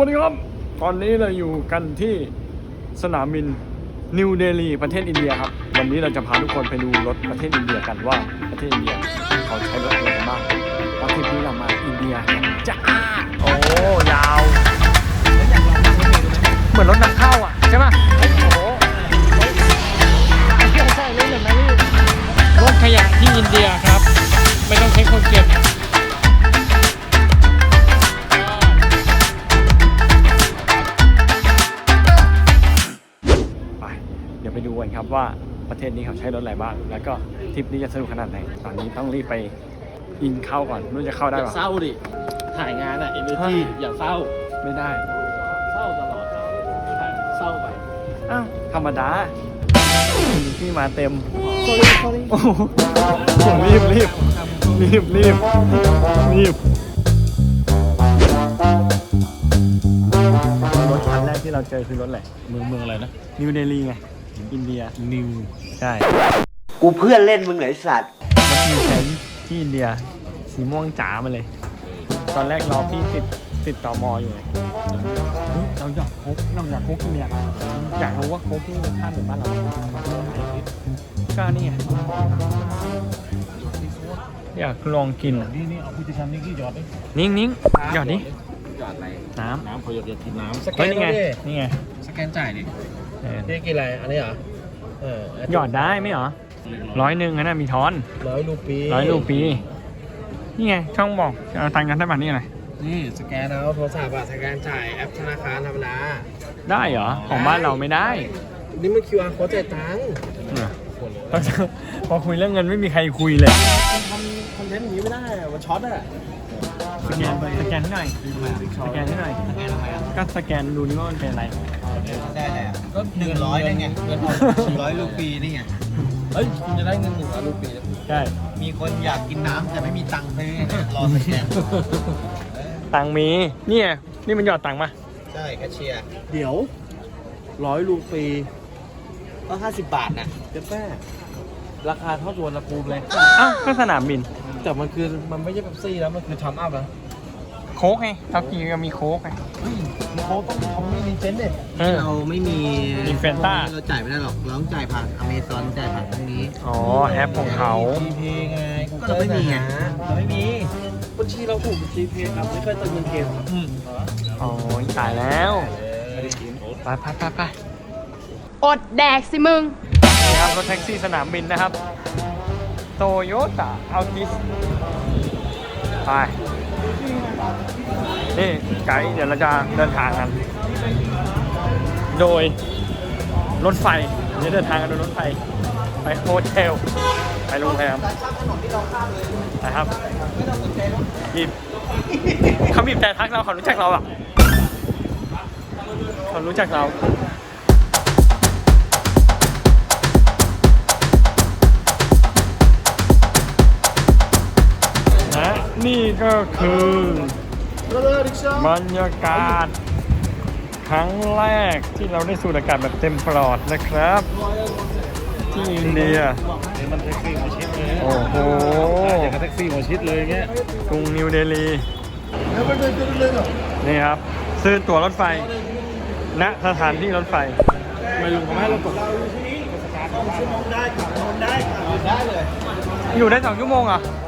วัสดีครับ ตอนนี้เราอยู่กันที่สนามบินนิวเดลีประเทศอินเดียครับ วันนี้เราจะพาทุกคนไปดูรถประเทศอินเดียกันว่าประเทศอินเดียเขาใช้รถอะไรกันบ้างเพราะทริปนี้เรามาอินเดียกันจ้าโอ้ยาวเหมือนรถนำเข้าอะใช่ป่ะโอ้โหใช่เลยเหมือนไหมรถขยะที่อินเดียครับ ไม่ต้องใช้คนเก็บ เดี๋ยวไปดูกันครับว่าประเทศนี้เขาใช้รถอะไรบ้าง แล้วก็ทริปนี้จะสนุกขนาดไหน ตอนนี้ต้องรีบไปอินเข้าก่อนไม่รู้จะเข้าได้อย่าปะ เศร้าดิ ถ่ายงานอะเอเนจีอย่าเศร้า ไม่ได้ เศร้าตลอดเศร้าไป อ้าว ธรรมดาพี่มาเต็ม sorry sorry โอ้โหรีบรีบรีบรีบรีบรถคันแรกที่เราเจอคือรถอะไรเมืองเมืองอะไรนะนิวเดลีไง อินเดียนิวใช่กูเพื่อนเล่นมึงเหนไอสัตว์รถมีแสนที่อินเดีย สีม่วงจ๋ามาเลย ตอนแรกรอพี่ติดติดต่อมออยู่เลยเฮ้ยเราอยากคบเราอยากคบที่เนี่ยอยากรู้ว่าคบที่ค่าเหมือนบ้านเราไหมก็นี่ไงอยากลองกินนี่นี่เอาพุทธิชันนี่กี่หยอดดินิ้งนิ้งหยอดดิหยอดอะไรน้น้ำเขาหยอดหยอดกินน้ำสำแกเฮ้ยนนี่ไงดินี่ไงสแกนจ่ายดิ เออนี่กี่อะไรอันนี้เหรอเออหยอดได้ไหมเหรอร้อยหนึ่งนะมีทอนร้อยรูปีร้อยรูปี นี่ไง ช่องบอกจะเอาตังค์กันได้ป่ะนี่อะไรนี่สแกนเอาโทรศัพท์อะสแกนจ่ายแอปธนาคารธรรมดาได้เหรอ ของบ้านเราไม่ได้ นี่มัน QR โค้ดจ่ายตังค์เออพอคุยเรื่องเงินไม่มีใครคุยเลยทำคอนเทนต์อย่างนี้ไม่ได้อะมันช็อตอะสแกนสแกนให้หน่อยสแกนให้หน่อยสแกนทำไมอะก็สแกนดูนี่ว่ามันเป็นอะไร ได้แหละก็หนึ่งร้อยได้ไงเงินออกร้อยลูกปีนี่ไง เฮ้ยคุณจะได้เงินหนึ่งร้อยรูปีแล้วใช่มีคนอยากกินน้ำแต่ไม่มีตังค์ซื้อรอสแกนตังค์มีนี่ไงนี่มันหยอดตังค์มาใช่แคชเชียร์เดี๋ยวร้อยรูปีก็ห้าสิบบาทนะเจะแป้ราคาเท่าตัวนภูมิเลย อ้าวก็สนามบินแต่มันคือมันไม่ใช่เป๊ปซี่แล้วมันคือทำอัพแล้ว โค้กไงทับกีก็มีโค้กไง เขาต้องเขาไม่มีเซนต์เนี่ยเออ เราไม่มีมี Fanta เราจ่ายไม่ได้หรอก เราต้องจ่ายผ่านอเมซอนจ่ายผ่านตรงนี้ อ๋อแอปของเขาจีเพไงก็ไม่มีไง เราไม่มีบัญชีเราถูกจีเพครับไม่เคยเติมเงินเกมครับอ๋อตายแล้ว ไปไปไปไปอดแดกสิมึง นี่ครับรถแท็กซี่สนามบินนะครับ โตโยต้าอัลติสไป นี่ไกด์เดี๋ยวเราจะเดินทางกัน โดยรถไฟเดี๋ยวเดินทางกันโดยรถไฟ ไปโฮเทล ไปโรงแรมนะครับบีบเขาบีบแต่ทักเราเขารู้จักเราอะเขารู้จักเรา นี่ก็คือบรรยากาศ ครั้งแรกที่เราได้สูดอากาศแบบเต็มปลอดนะครับ ที่อินเดียนี่มันแท็กซี่มาชิดเลยโอ้โหอย่างกับแท็กซี่มาชิดเลยเงี้ยกรุงนิวเดลีนี่ครับซื้อตั๋วรถไฟ ณสถานที่รถไฟไม่ลุงเขาไม่ให้เรากดอยู่ได้สองชั่วโมงเหรอไ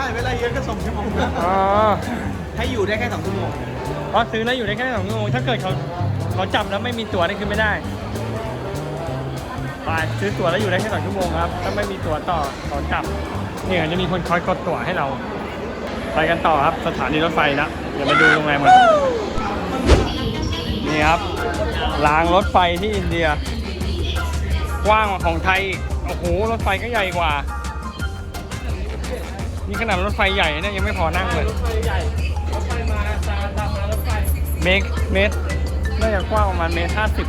ม่ให้เวลาเยอะก็ส่งชั่วโมงอ๋อให้อยู่ได้แค่สองชั่วโมงอ๋อซื้อแล้วอยู่ได้แค่สองชั่วโมงถ้าเกิดเขาเขาจับแล้วไม่มีตั๋วนี่คือไม่ได้ไปซื้อตั๋วแล้วอยู่ได้แค่สองชั่วโมงครับ ถ้าไม่มีตั๋วต่อเขาจับเนี่ยจะมีคนคอยกดตั๋วให้เรา ไปกันต่อครับสถานีรถไฟนะเดี๋ยวมาดูโรงแรมกันนี่ครับรางรถไฟที่อินเดีย กว้างกว่าของไทยอีกโอ้โห รถไฟก็ใหญ่กว่า นี่ขนาดรถไฟใหญ่เนี่ยยังไม่พอนั่งเลยเมตรเมตรน่าจะกว้างประมาณเมตรห้าสิบ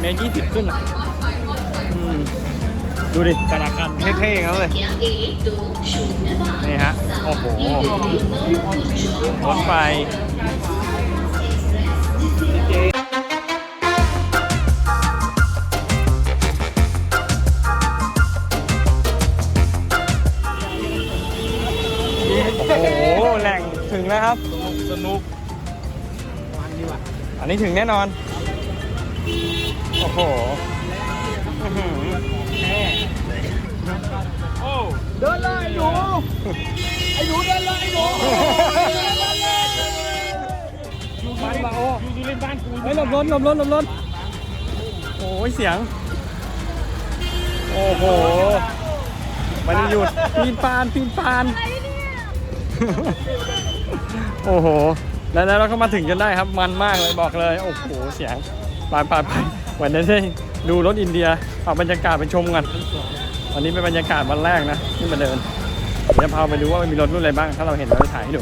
เมตรยี่สิบขึ้นอะอืมดูดิกระดากันเท่ๆอย่างนั้นเลยนี่ฮะ โอ้โหรถไฟ แหล่งถึงแล้วครับ สนุกนอันนี้ถึงแน่นอน โอ้โหอื้อหือโอ้เดินเลยไอ้หนูไอ้หนูเดินเลยไอ้หนูบ้านบาโออยู่เล่นบ้านกูเฮ้ยหลบรถหลบรถหลบรถโอ้ยเสียง โอ้โหไมันหยุดปีนปานปีนปาน โอ้โห แล้วแล้วเราก็มาถึงจนได้ครับ มันมากเลยบอกเลย โอ้โห เสียงปานปานไปวันนี้ได้ดูรถอินเดีย เอาบรรยากาศไปชมกันวันนี้เป็นบรรยากาศวันแรกนะที่มาเดิน เดี๋ยวพาไปดูว่ามันมีรถรุ่นอะไรบ้าง ถ้าเราเห็นเราจะถ่ายให้ดู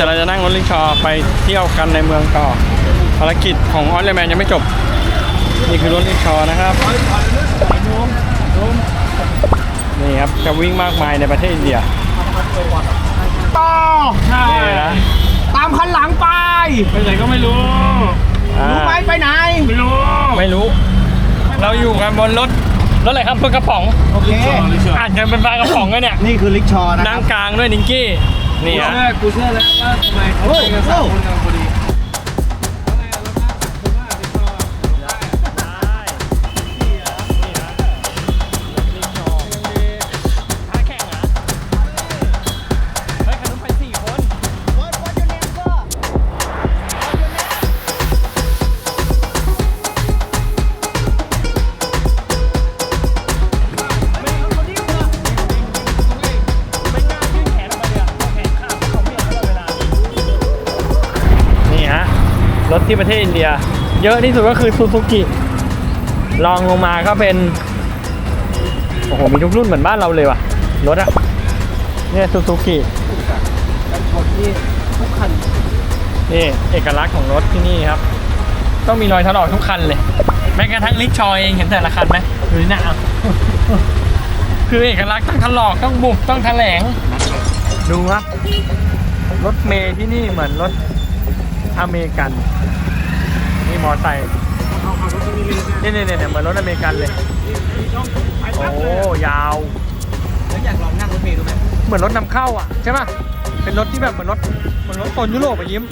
ดี๋ยวเราจะนั่งรถลิงชอไปเที่ยวกันในเมืองต่อภารกิจของออสเลแมนยังไม่จบ นี่คือรถลิงชอนะครับนี่ครับจะวิ่งมากมายในประเทศอินเดียต่อนี่นะตามคันหลังไปไปไหนก็ไม่รู้อ่ารู้ไหมไปไหนไม่รู้ไม่รู้ เราอยู่กันบนรถรถอะไรครับเพื่อกระป๋องโอเคอ่านกันเป็นปลากระป๋องกันเนี่ยนี่คือลิกชอนะคนั่รังบกลางด้วยนิงกี้ นี่ฮะ กูเชื่อแล้วว่าทำไมเขาไปกันสามคนกับ ที่ประเทศอินเดีย เยอะที่สุดก็คือซูซูกิลองลงมาก็เป็น โอ้โห มีทุกรุ่นเหมือนบ้านเราเลยว่ะ รถอะเนี่ยซูซูกินี่ เอกลักษณ์ของรถที่นี่ครับ ต้องมีรอยถลอกทุกคันเลย แม้กระทั่งลิกชอยเองเห็นแต่ละคันไหมดูนี่นะเอาคือเอกลักษณ์ต้องถลอกต้องบุบต้องแถลง ดูครับ รถเมย์ที่นี่เหมือนรถอเมริกัน มอไซค์นี่นี่เนี่ยเหมือนรถอเมริกันเลย โอ้ยาว แล้วอยากลองนั่งรถเมล์ดูไหมเหมือนรถนำเข้าอะใช่ป่ะ เป็นรถที่แบบเหมือนรถเหมือนรถโซนยุโรปอะยิ้ม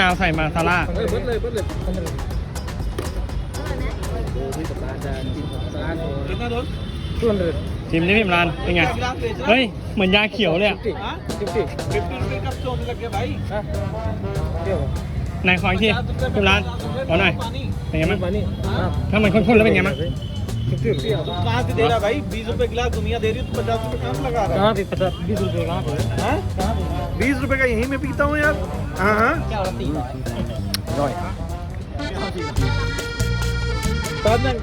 นาวใส่มาซาร่า เออเบิ้ลเลยเบิ้ลเลยดูที่กับร้านจะกินกับร้านกินนะรถส่วนเลย ทีมนี้พิมรานเป็นไง เฮ้ย เหมือนยาเขียวเลยอะ fifty fifty रुपए का स्टोन लगे भाई क्या ไหนขออีกทีพิมรานขอหน่อย เป็นไงบ้าง पानी हाँ ถ้ามันข้นๆแล้วเป็นไงบ้าง फिफ्टी रुपये कहाँ से दे रहा भाई बीस रुपए गिलास दुनिया दे रही है तो पचास रुपए कहाँ से लगा रहा कहाँ पे पचास बीस रुपए कहाँ पे है बीस रुपए का यहीं मैं पीता हूँ यार อ่าฮะแก้วละสี่ร้อยตอนนั้น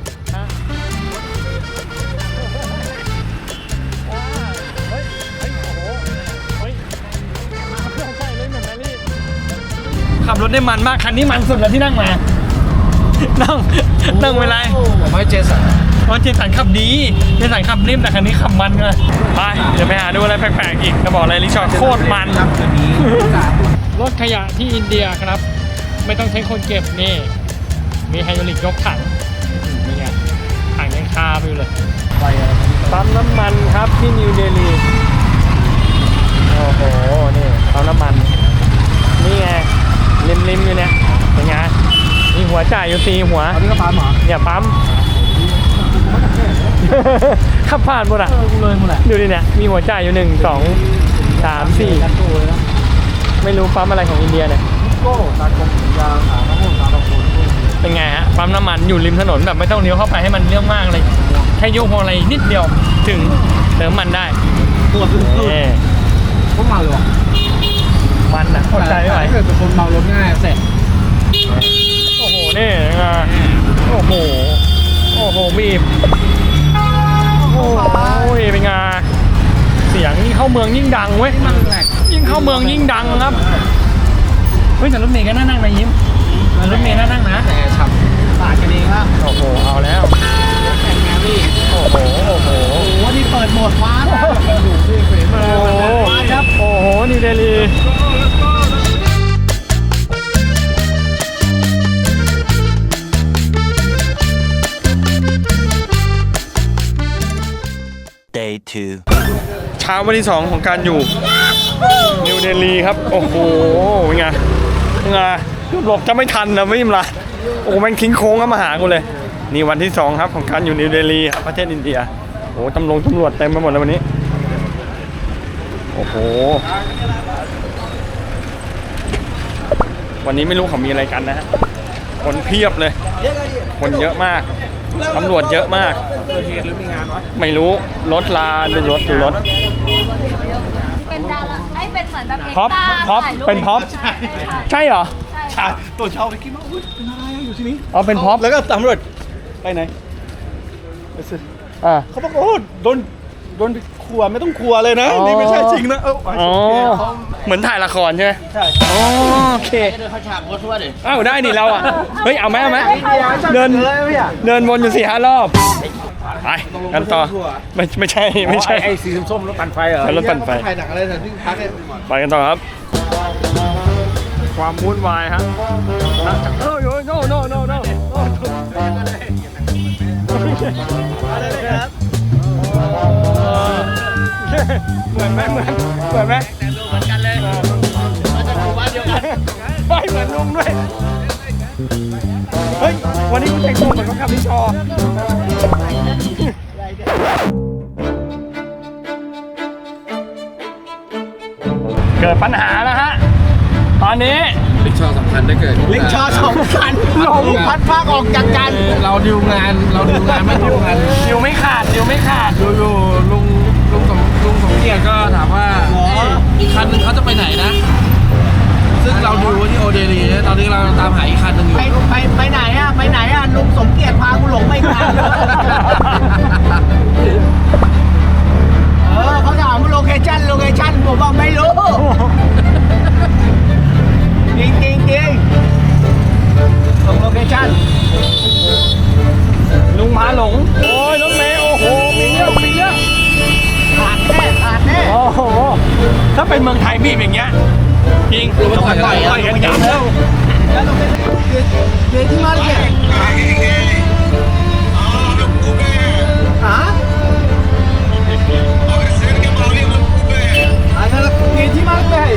ว้าฮยฮยโอ้โหฮยไม่อใส่เลยเหมืนแมรี่ขับรถได้มันมากคันนี้มันสุดแล้วที่นั่งมา นั่งนั่งไป็ไรผมใเจสันเพราะเจสันขับดี เจสันขับนิ่มแต่คันนี้ขับมันเลยไปเดี๋ยวไปหาดูอะไรแปลกๆอีกจะบอกอะไรลิชอร์โคตรมันตัวนี้ รถขยะที่อินเดียครับ ไม่ต้องใช้คนเก็บนี่ มีไฮดรอลิกยกถังนี่ไงถังยังคาไปอยู่เลยปั๊มน้ำมันครับที่นิวเดลีโอ้โหนี่ปั๊มน้ำมันนี่ไงริมริมๆอยู่เนี่ยเป็นไงมีหัวจ่ายอยู่ตีหัวอันนี้ก็ปั๊มเหรอเนี่ยปั๊มขับผ่านหมดอะกูเลยมึงแหละดูดิเนี่ยมีหัวจ่ายอยู่หนึ่งสองสามสี่ ไม่รู้ปั๊มอะไรของอินเดียเนี่ยโก้ตากลมยาวขาทั้งหมดตาตะโกนเป็นไงฮะปั๊มน้ำมันอยู่ริมถนนแบบไม่ต้องเลี้ยวเข้าไปให้มันเลี้ยวมากเลย แค่โยกพวงอะไรนิดเดียวถึงเติมมันได้ตัวสุดนี่ๆพวกมาเลยว่ะมันอะอดใจไม่ไหวถ้าเกิดเป็นคนเมารถง่ายเสร็จโอ้โหนี่ไงโอ้โหโอ้โอ้โหบีบโอ้ยเป็นไงเสียงยิ่งเข้าเมืองยิ่งดังเว้ยยิ่ งเข้าเมืองยิ่งดังครับเฮ้ยแต่รถเมย์ก็น่านั่งนะยิ้มรถเมย์น่านั่งนะแต่ฉับปาดกันเองครับโอ้โหเอาแล้วแข่งงานนี่โอ้โหโอ้โหโอ้โหนี่เปิดโหมดฟ้านะโอ้โหโอ้โหนิวเดลี Day 2. เช้าวันที่สองของการอยู่ นิวเดลีครับ โอ้โหเป็นไงเป็นไงหลบจะไม่ทันนะไม่ยิมละโอ้แม่งทิ้งโค้งก็มาหากูเลย นี่วันที่สองครับของการอยู่นิวเดลีครับประเทศอินเดียโอ้ตำรวจตำรวจเต็มไปหมดเลยวันนี้ โอ้โห วันนี้ไม่รู้เขามีอะไรกันนะฮะ คนเพียบเลย คนเยอะมาก ตำรวจเยอะมาก ไม่รู้ รถลาหรือรถหรือรถ เป็นดาราไอ้เป็นเหมือนแบบเอ็กพ็อปซ์ต้าพ็อปถ่ายรูเป็นพ็อปใช่เหรอ ใช่ตัวเช่าไปคิดว่าอุ้ยเป็นอะไรอะอยู่ที่นี่อ๋อเป็นพ็อป แล้วก็ตำรวจไปไหนไปซื้ออ่า เขาบอกโอ้โดนโดนครัวไม่ต้องครัวเลยนะอ๋อ นี่ไม่ใช่จริงนะเอออ๋อเหมือนถ่ายละครใช่ไหมใช่อ๋อโอเคเดินเข้าฉากโคตรทั่วดิอ้าวได้นี่เราอะ เฮ้ยเอาไหมเอาไหมเดิเดินนเลยพี่อะเดินวนอยู่สี่ห้ารอบ ไปกันต่อไม่ไม่ใช่ไม่ใช่ไอ้สีส้มๆรถปั่นไฟเหรอรถปั่นไฟถ่ายหนังอะไรแต่ที่พักเนี่ยไปกันต่อครับ ความวุ่นวายครับโอ้ยโน้โน้โน้โน้เหมือนไหมเหมือนเหมือนไหมเหมือนกันเลยมาจากหมู่บ้านเดียวกันไม่เหมือนลุงด้วยเฮ้ย วันนี้คุณแต่งตัวเหมือนกับคำนิชอเกิดปัญหาแล้วฮะ ตอนนี้ ลิกชอสำคัญได้เกิดลิงชอสองคันหลงพัดภาคออกจากกันเราดิวงานเราดิวงานไม่ดิวงานอยู่ไม่ขาดอยู่ไม่ขาด อยู่ๆลุงลุงสมลุงสมเกียรติก็ถามว่าอีกคันหนึงเขาจะไปไหนนะ ซึ่งเราดูที่โอเดลีตอนนี้เราตามหาอีกคันหนึงอยู่ ไปไปไปไหนอะไปไหนอะลุงสมเกียรติพากูหลงไม่ทันเออเขาถามว่าโลเคชั่นโลเคชั่นผมบอกไม่รู้จริงจริงจริงส่งโลเคชั่นลุงพาหลงโอ้ยรถเมย์โอ้โหมีเรื่องมีเรื่องขาดแน่ขาดแน่โอ้โหถ้าเป็นเมืองไทยบีบอย่างเงี้ย จริงลงมาต่อยกันต่อยกันยับแล้วแล้วเราเป็นเดที่มาเลยฮะอันนั้นเดที่มาเลย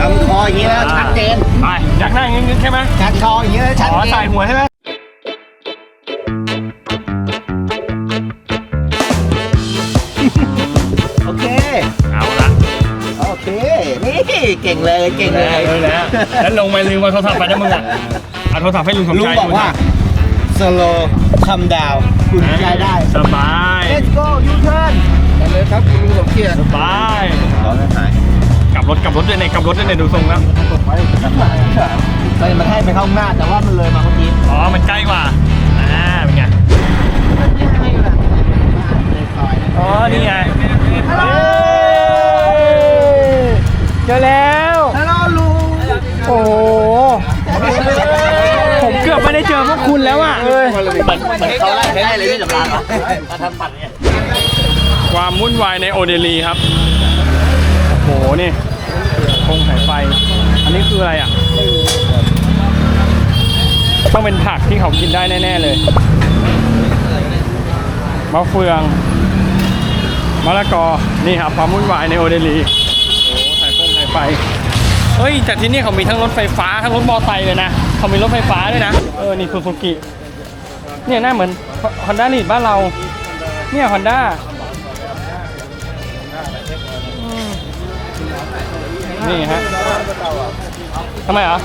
ลำคอย่างนี้แล้วชัดเจนไปอยากนั่งอย่างงี้ใช่ไหมชัดคออย่างนี้แล้วชัดอ๋อเจนใส่หัวใช่ไหม เก่งเลยเก่งเลยเลยแล้วแล้วลงไปลืมเอาโทรศัพท์ไปนะมึงอะเอาโทรศัพท์ให้ลุงสมลุงชายบอกว่า slow come down คุณใจได้ สบาย let's go you turn ไปเลยครับลุงสมเกียรติสบายรอไม่หายกลับรถกลับรถด้วยเนี่ยกลับรถด้วยเนี่ยดูทรงแล้วไปมันให้ไปเข้าข้างหน้าแต่ว่ามันเลยมาเมื่อกี้อ๋อมันใกล้กว่าอ่าเป็นไงอ๋อนี่ไงเฮ้ยเจอแล้ว เกือบไม่ได้เจอพวกคุณแล้วอะเขาไล่ใช้ได้เลยพี่สำรานมาทำปัดเนี่ยความวุ่นวายในโอเดลีครับโอ้โหนี่โครงสายไฟ อันนี้คืออะไรอะ ต้องเป็นผักที่เขากินได้แน่ ๆ เลยมะเฟืองมะละกอ นี่ครับความวุ่นวายในโอเดลีโอ้สายฟงสายไฟ เฮ้ยแต่ที่นี่เขามีทั้งรถไฟฟ้าทั้งรถมอไซค์เลยนะ เขามีรถไฟฟ้าด้วยนะ เออ นี่ซูซูกิเนี่ยหน้าเหมือนฮอนด้าลีดบ้านเรา เนี่ยฮอนด้านี่ฮะทำไมเหรอ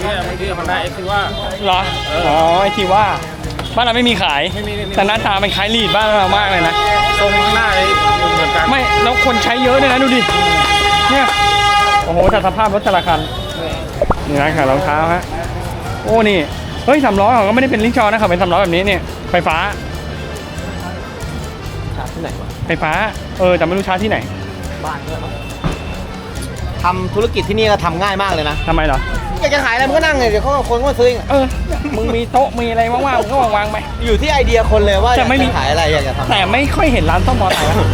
เนี่ยเมื่อกี้ฮอนด้าเอ็กซ์ว่าเหรอ อ๋อไอทีว่า บ้านเราไม่มีขาย แต่หน้าตามันคล้ายลีดบ้านเรามากเลยนะ ตรงข้างหน้าเลยเหมือนกัน ไม่ แล้วคนใช้เยอะเลยนะดูดิ เนี่ย โอ้โหแต่สภาพรถแต่ละคัน นี่ร้านขายรองเท้าฮะโอ้นี่เฮ้ยสามล้อเขาก็ไม่ได้เป็นลิ้นชอนะเขาเป็นสามล้อแบบนี้เนี่ยไฟฟ้าชาร์จที่ไหนวะไฟฟ้า เออแต่ไม่รู้ชาร์จที่ไหนบ้านด้วยทำธุรกิจที่นี่ก็ทำง่ายมากเลยนะทำไมเหรออยากจะขายอะไรมันก็นั่งเลยเดี๋ยวเขาก็คนก็มาซื้อเองอะเออมึงมีโต๊ะมีอะไรว่างๆมึงก็วางๆไป อยู่ที่ไอเดียคนเลยว่าอแต่ยากไม่มี จะขายอะไรอยากจะทแต่ไม่ค่อยเห็นร้านซ่อมมอเตอร์ไซค์นะ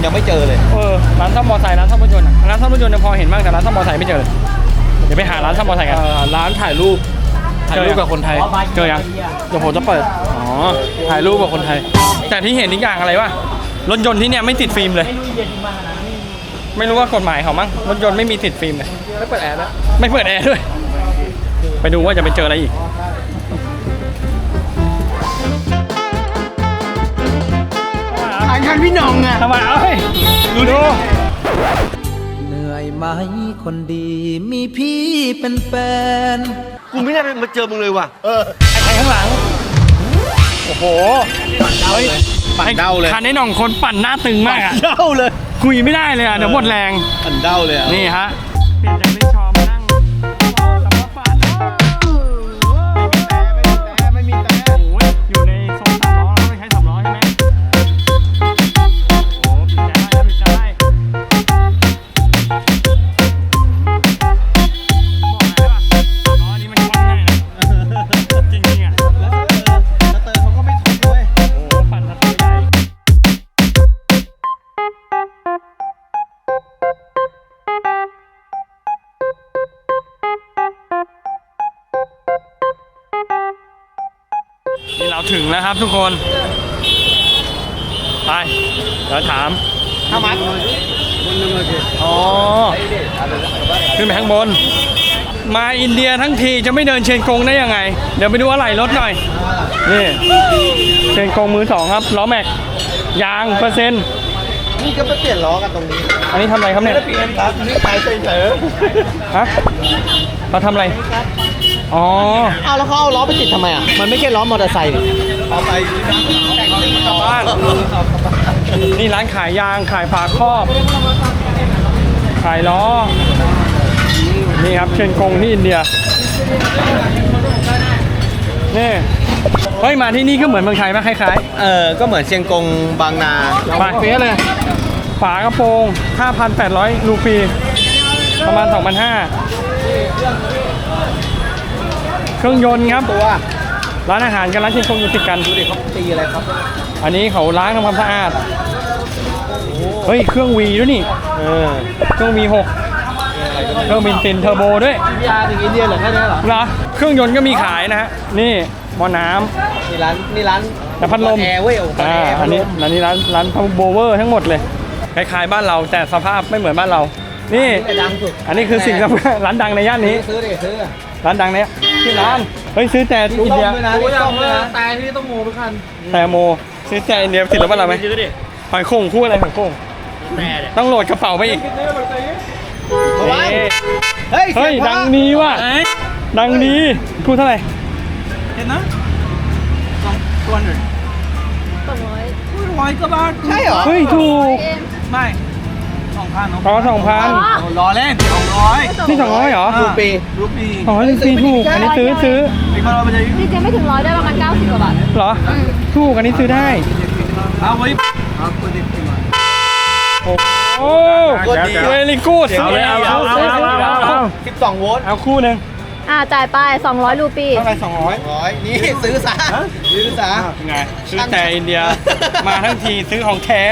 ำยังไม่เจอเลย เออร้านซ่อมมอเตอร์ไซค์ร้านซ่อมรถยนต์อะร้านซ่อมรถยนต์เนี่ยพอเห็นบ้างแต่ร้านซ่อมมอเตอร์ไซค์ไม่เจอเลย เดี๋ยวไปหาร้านซ่อมมอเตอร์ไซค์กันเอ่อร้านถ่ายรูป ถ่ายรูปกับคนไทย เจอยังเดี๋ยวผมจะเปิด อ๋อ ถ่ายรูปกับคนไทย แต่ที่เห็นอีกอย่างอะไรวะ รถยนต์ที่เนี่ยไม่ติดฟิล์มเลย ไม่รู้ว่ากฎหมายเขามั้ง รถยนต์ไม่มีติดฟิล์มเลย ไม่เปิดแอร์แล้วไม่เปิดแอร์ด้วย ไปดูว่าจะไปเจออะไรอีกขายกันพี่น้องไงทำไมเอ้ยดูดูเหนื่อย ไหมคนดีมีพี่เป็นแฟน กูไม่น่ามาเจอมึงเลยว่ะ เออไอ้ข้างหลัง โอ้โหปั่นเดาเลยปั่นเดาเลยคันนี้หน่องคนปั่นหน้าตึงมากอะเดาเลย คุยไม่ได้เลยอะเดี๋ยวหมดแรง ปั่นเดาเลยนี่ฮะเปลี่ยนใจไม่ชอม ถึงแล้วครับทุกคน ไปเดี๋ยวถามถ้ามัดอ๋อ ขึ้นไปข้างบน มาอินเดียทั้งทีจะไม่เดินเชนกงได้ยังไง เดี๋ยวไปดูอะไรรถหน่อย นี่ เชนกงมือสองครับ ล้อแม็ก ยางเปอร์เซ็นต์นี่ก็ไปเปลี่ยนล้อกันตรงนี้ อันนี้ทำอะไรครับเนี่ยเปลี่ยนครับนี่ไปเฉยฮะเราทำอะไร อ๋อๆเอาแล้วเขาเอาล้อไปติดทำไมอะ มันไม่ใช่ล้อมอเตอร์ไซค์นี่เอาไปบ้าน นี่ร้านขายยางขายฝาครอบ ขายล้อ นี่ครับเชนกงที่อินเดีย นี่ เฮ้ย มาที่นี่ก็เหมือนเมืองไทยไหมคล้ายเออก็เหมือนเชียงกงบางนาๆ ไปเฟียเลย ฝากระโปรง 5,800 รูปี ประมาณ 2,500 เครื่องยนต์ครับตัวร้านอาหารกับร้านเชนกงอยู่ติดกันดูดิเขาตีอะไรครับ อันนี้เขาล้างทำความสะอาดเฮ้ยเครื่องวีด้วยนี่เออเครื่องวีหกเครื่องบินตินเทอร์โบด้วยยาถึงอินเดียเหรอแค่นี้เหรอเหรอเครื่องยนต์ก็มีขายนะฮะนี่หม้อน้นี่ร้านนี่ร้านำแต่พัดลมแอร์เว้ยโอ้อ่าแอร์พัอัดนลนี้มอันนี้ร้านร้านโบเวอร์ทั้งหมดเลยคล้ายๆบ้านเราแต่สภาพไม่เหมือนบ้านเรา นี่แต่ดังสุดอันนี้คือสิ่งสำคัญร้านดังในย่านนี้ ซื้อดิซื้อร้านดังในที่ร้านเฮ้ยซื้อแต่อินเดียด้วยนะโอ้ยต้เอามเลด้วยยนะตายที่ต้องโมไปคันแต่โมซื้อแต่อินเดียติดแล้วบ้านเราไหมหอยโข่งคู่อะไรหอยโข่งต้องโหลดกระเป๋าไปอีกมาไว้เอ๊ะเฮ้ยเฮ้ยสีพระดังนี้ว่ะดังนี้คู่เท่าไหร่เห็นนะสองตัวหนึ่งสองร้อยร้อยกว่าบาทใช่เหรอเฮ้ยถูกเอ็มไม่ สองพันอ๋อสองพันรอเล่นสองร้อยนี่สองร้อยเหรอรูปีรูปีสองร้อยฟรีถูกอันนี้ซื้อซื้ออีกคนเราไปจะจริงๆไม่ถึงร้อยได้ประมาณ90กว่าบาทเหรอถูกอันนี้ซื้อได้เอาไว้เอาคนเด็กมาโอ้โหเวลี่กูดเอาเลยเอาเอาเอาเอาเอา12โวลต์เอาคู่หนึ่งอ่าจ่ายไป 200 รูปีเท่าไหร่สองร้อยร้อยนี่ซื้อซะซื้อซะไง ซื้อแต่อินเดีย มาทั้งทีซื้อของแท้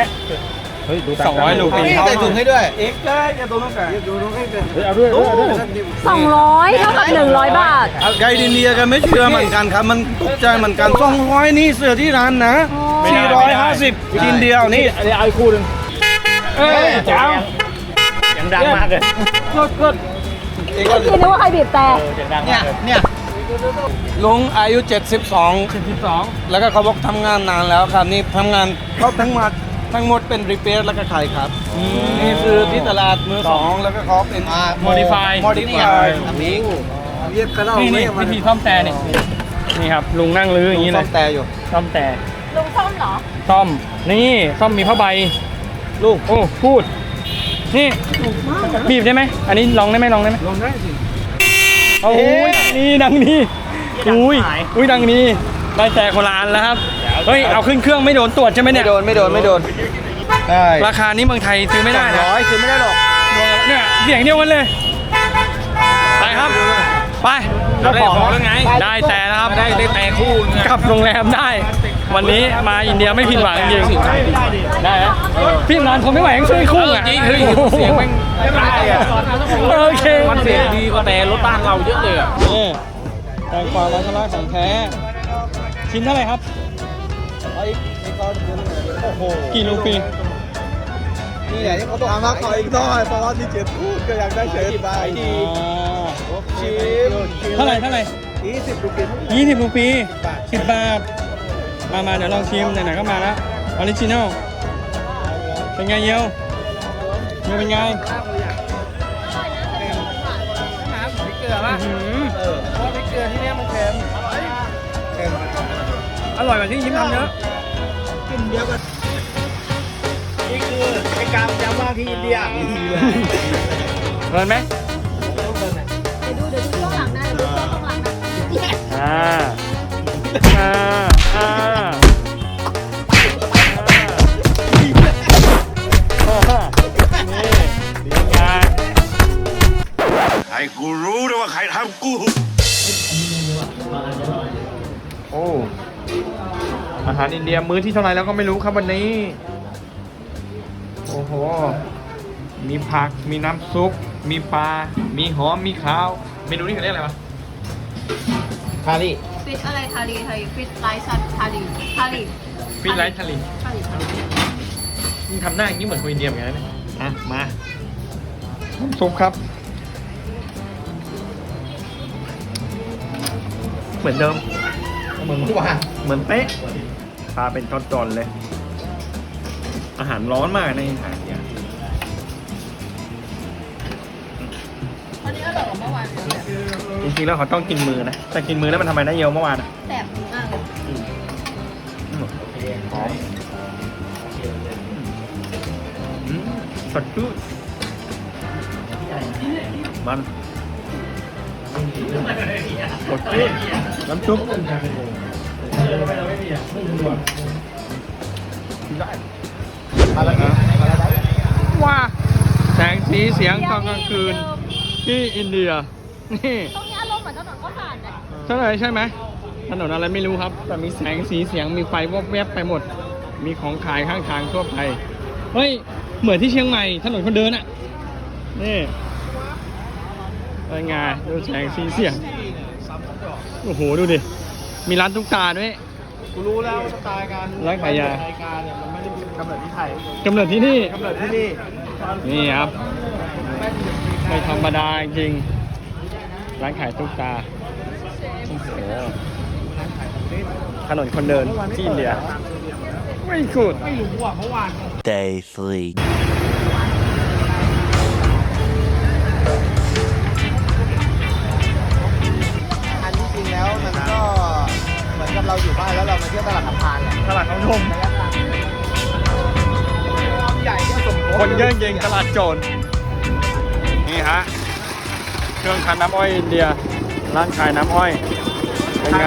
สองร้อยรูปี นี่ใส่ถุงให้ด้วยเอ็กซ์ได้อย่าตัวน้องแกอย่าตัวน้องให้เป็นเอาด้วยเอาด้วย200 เท่ากับ 100 บาทไกด์อินเดียกันไม่เชื่อเหมือนกันครับ มันตกใจเหมือนกันสองร้อยนี่เสือที่ร้านนะสี่ร้อยห้าสิบกินเดียวนี่ อันนี้เอาคู่หนึ่งเอ้ยเจ้ายังดังมากเลยเมื่อกี้นึกว่าใครบีบแต่เนี่ยเนี่ยลุงอายุ 72 สิบสองแล้วก็เขาบอกทำงานนานแล้วครับนี่ทำงานเขาทั้งหมด ทั้งหมดเป็นรีเ a ร์แล้วก็ขายครับ นี่คือที่ตลาดมือสองแล้วก็เขาเป็น อ่าโมดิฟาย modify มิงเรียกกันเอานี่ไม่นี่มัวินธีซ่อมแต่นี่นี่ครับลุงนั่งลื้ออย่างนี้เลซ่อยมแต่อยู่ ซ่อมแต่ลุงส้มเหรอ ซ่อมนี่ซ่อมมีผ้าใบลูก โอ้พูด นี่บีบได้ไหมอันนี้ลองได้ไหมลองได้ไหมลองได้สิโอ้ยนี่ดังนี้อุ้ยอุ้ยดังนี้ ได้แต่คนละอันแล้วครับ เฮ้ย เอาขึ้นเครื่องไม่โดนตรวจใช่ไหมเนี่ไม่ย โดนไม่โดนไม่โดนได้ราคานี้เมืองไทยซื้อไม่ได้นะร้อยซื้อไม่ได้หรอกเนี่ยเสียงเดียวกันเลย ไปครับ ไปเราได้ของแล้วไง ได้แต่นะครับ ได้ได้แต่คู่ไงกลับโรงแรมได้ วันนี้มาอินเดียไม่ผิดหวังจริงๆได้ฮะพี่นอนทนไม่ไหวยังช่วยคู่อะจริงเฮ้ยเสียงแม่งได้อะโอเค มันเสียงดีกว่าแต่รถบ้านเราเยอะเลยอะนี่แตงกวามาชลาของแท้ ชิ้นเท่าไหร่ครับโอ้โหกี่ลูกปีนี่แหละที่เขาบอกเอามาขออีกหน่อยเพราะว่าที่เจ็ดพูดก็อยากได้เฉยไปดีชิมเท่าไหร่เท่าไหร่ยี่สิบรูปียี่สิบลูกปีสิบบาท มามาเดี๋ยวลองชิมไหนๆก็มาแล้วออริจินัลเป็นไงเยวเยวเป็นไงน้ำพริกเกลือป่ะ อร่อยกว่าที่ยิ้มทำเยอะนี่คือไอ้การย้ำว่าที่อินเดียเกินไหมเดี๋ยวดูเดี๋ยวดูช่วงหลังนะเดี๋ยวดูช่วงหลังนะอ่าอ่าอ่าอ่านี่เป็นไงให้กูรู้ด้วยว่าใครทำกูโอ้ อาหารอินเดียมื้อที่เท่าไหร่แล้วก็ไม่รู้ครับวันนี้ โอ้โห มีผัก มีน้ำซุป มีปลา มีหอม มีข้าว เมนูนี้เขาเรียกอะไรวะคารี่ฟิตอะไรทารีทารีฟิตไลท์ชัดทารีทารีฟิตไลท์ทะเลทารีทารีมึงทำหน้าอย่างนี้เหมือนคนอินเดียเหมือนกันนะเนี่ยอะ มาน้ำซุปครับ เหมือนเดิม เหมือนทุกวันเหมือนเป๊ะ ปลาเป็นจอนๆเลย อาหารร้อนมากในอาหารเนี่ยวันนี้อร่อยกว่าเมื่อวานเลยจริงๆแล้วเขาต้องกินมือนะ แต่กินมือแล้วมันทำไมได้เยอะเมื่อวานอะแสบมือมากเลยอืมหอมอืมสดชื่นมันสดชื่นน้ำซุปได้อะไรนะ ว้าแสงสีเสียงตอนกลางคืนที่อินเดีย นี่ตรงนี้อารมณ์เหมือนถนนข้าวสารนะใช่ไหมใช่ไหมถนนอะไรไม่รู้ครับ แต่มีแสงสีเสียงมีไฟวบแวบไปหมด มีของขายข้างทางทั่วไป เฮ้ย เหมือนที่เชียงใหม่ถนนคนเดินอะนี่เป็นไงดูแสงสีเสียง โอ้โห ดูดิ มีร้านตุ๊กตาด้วย กูรู้แล้วสไตล์การร้านขายยา รายการเนี่ยมันไม่ได้มีกำเนิดที่ไทยกำเนิดที่นี่ กำเนิดที่นี่นี่ครับ ไม่ธรรมดาจริงร้านขายตุ๊กตาโอ้โหถนนคนเดินที่อินเดียไม่ขุด Day three. อัน เหมือนกับเราอยู่บ้านแล้วเรามาเที่ยวตลาดสะพานแหละตลาดเขาชมระยะทางใหญ่ที่สมคนเยอะจริงตลาดโจรนี่ฮะเครื่องคันน้ำอ้อยอินเดียร้านขายน้ำอ้อยเป็นไง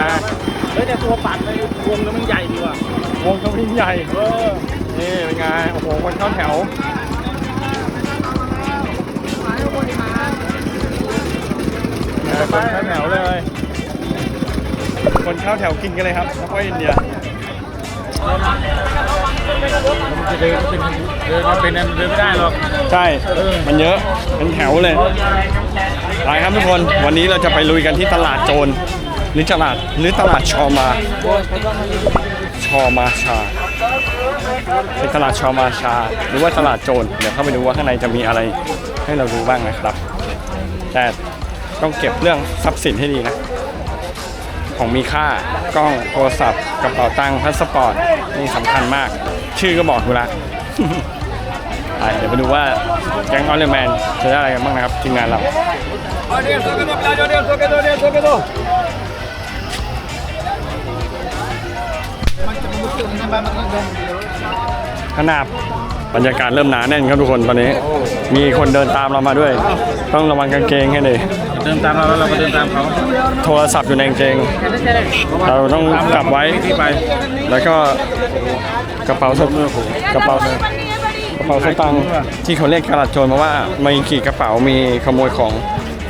เฮ้ยแต่ตัวปัดเลยวงแล้วมันใหญ่ดีว่ะวงเขาวิ่งใหญ่นี่เป็นไงโอ้โหคนเข้าแถวคนเข้าแถวเลย คนเข้าแถวกินกันเลยครับน้ำอ้อยอินเดียจะเดินเป็นเดินมาเป็นเดินไม่ได้หรอกใช่มันเยอะเป็นแถวเลยไปครับทุกคนวันนี้เราจะไปลุยกันที่ตลาดโจรหรือตลาดหรือตลาดชอมาชอมาชาเป็นตลาดชอมาชา หรือว่าตลาดโจรเดี๋ยวเข้าไปดูว่าข้างในจะมีอะไรให้เราดูบ้างนะครับ แต่ต้องเก็บเรื่องทรัพย์สินให้ดีนะ ของมีค่ากล้องโทรศัพท์กระเป๋าตังค์พาสปอร์ตนี่สำคัญมาก ชื่อก็บอกอยู่ล้วไปเดี๋ยวไปดูว่าแก๊งออลเลอร์แมนจะได้อะไรกันบ้างนะครับทีมงานเราขนาบบรรยากาศเริ่มหนาแน่นครับทุกคนตอนนี้ มีคนเดินตามเรามาด้วย ต้องระวังกางเกงให้ดี ดินตามเราแล้วเราก็เดินตามเขาโทรศัพท์อยู่ในกางเกงเราต้องกลับไว้ที่ไปแล้วก็กระเป๋าสตกระเป๋ากระเป๋าสตางค์ที่เขาเรียกกระดาษโจรมาว่ามีกี่กระเป๋ามีขโมยของ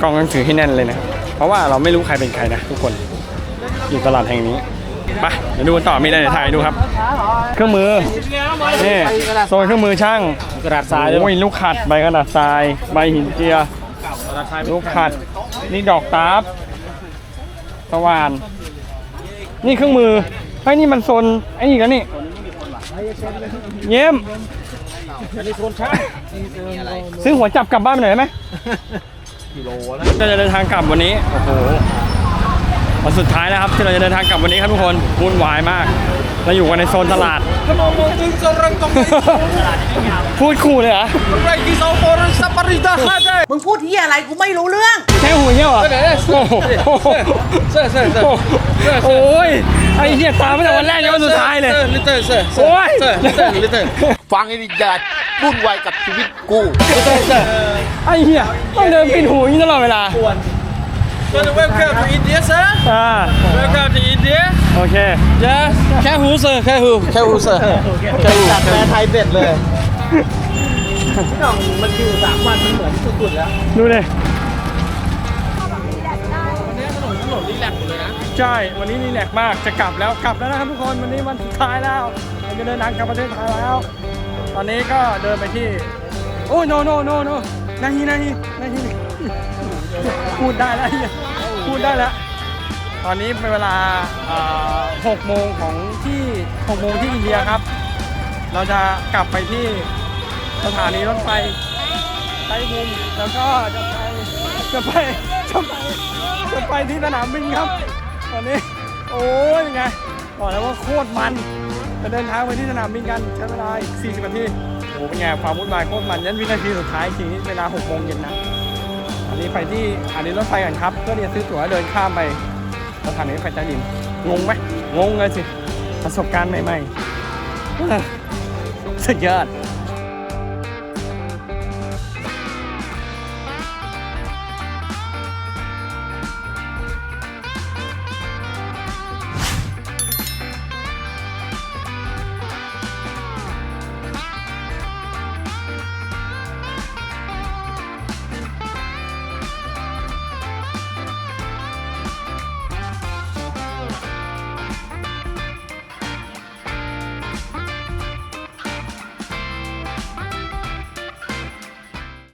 กล้องหนังสือให้แน่นเลยนะเพราะว่าเราไม่รู้ใครเป็นใครนะทุกคนอยู่ตลาดแห่งนี้ไปเดี๋ยวดูกันต่อมีอะไรเดี๋ยวถ่ายให้ดูครับ เครื่องมือนี่โซนเครื่องมือช่างกระดาษทรายโอ้ยลูกขัดใบกระดาษทรายใบหินเจีย ลูกขัด นี่ดอกตาบสว่าน นี่เครื่องมือไอ้ยนี่มันโซนไอ้นี่กันนี่เยี่ยมซื้อหัวจับกลับบ้านไปหน่อยได้ไหมกิโลแล้วจะเดินทางกลับวันนี้ โอ้โหวันสุดท้ายแล้วครับที่เราจะเดินทางกลับวันนี้ครับทุกคนวุ่นวายมาก เราอยู่กันในโซนตลาด พูดคู่เลยเหรอ มึงพูดที่อะไรกูไม่รู้เรื่องแค่หูเหี้ยวเหรอ โอ้โหเซ่เซ่เซ่โอ้ย ไอ้เหี้ยตามตั้งแต่วันแรกจนวันสุดท้ายเลยลิเตอร์เซ่โอ้ยเซ่ลิเตอร์ลิเตอร์ฟังไอ้ดิอย่าวุ่นวายกับชีวิตกู ไอ้เหี้ยต้องเดินปิดหูอย่างนี้ตลอดเวลาก็จะ welcome to India sir อ่า welcome to India โอเค yes แค่หูเซอร์แค่หูแค่หูเซอร์แค่หูจัดแปลไทยเบ็ดเลยดูเลยใช่ วันนี้รีแลกซ์มาก จะกลับแล้ว กลับแล้วนะครับทุกคน วันนี้วันสุดท้ายแล้วเราจะเดินทางกลับประเทศไทยแล้ว ตอนนี้ก็เดินไปที่ โอ้โนโนโนโนนาฮีนาฮีนาฮีพูดได้แล้วเหี้ยพูดได้แล้ว ตอนนี้เป็นเวลาหกโมงของที่หกโมงที่อินเดียครับ เราจะกลับไปที่สถานีรถไฟไต้มุมแล้วก็จะไปจะไปจะไปจะไปที่สนามบินครับ ตอนนี้โอ้ยยังไงบอกแล้วว่าโคตรมันจะเดินทางไปที่สนามบินกันใช้เวลา40นาทีโอ้โหเป็นไงความวุ่นวายโคตรมันยันวินาทีสุดท้ายจริงเวลา6โมงเย็นนะอันนี้ไปที่สถานีรถไฟกันครับเพื่อที่จะซื้อตั๋วเดินข้ามไป สถานีรถไฟใต้ดิน งงไหมงงเลยสิ ประสบการณ์ใหม่ๆสุดยอด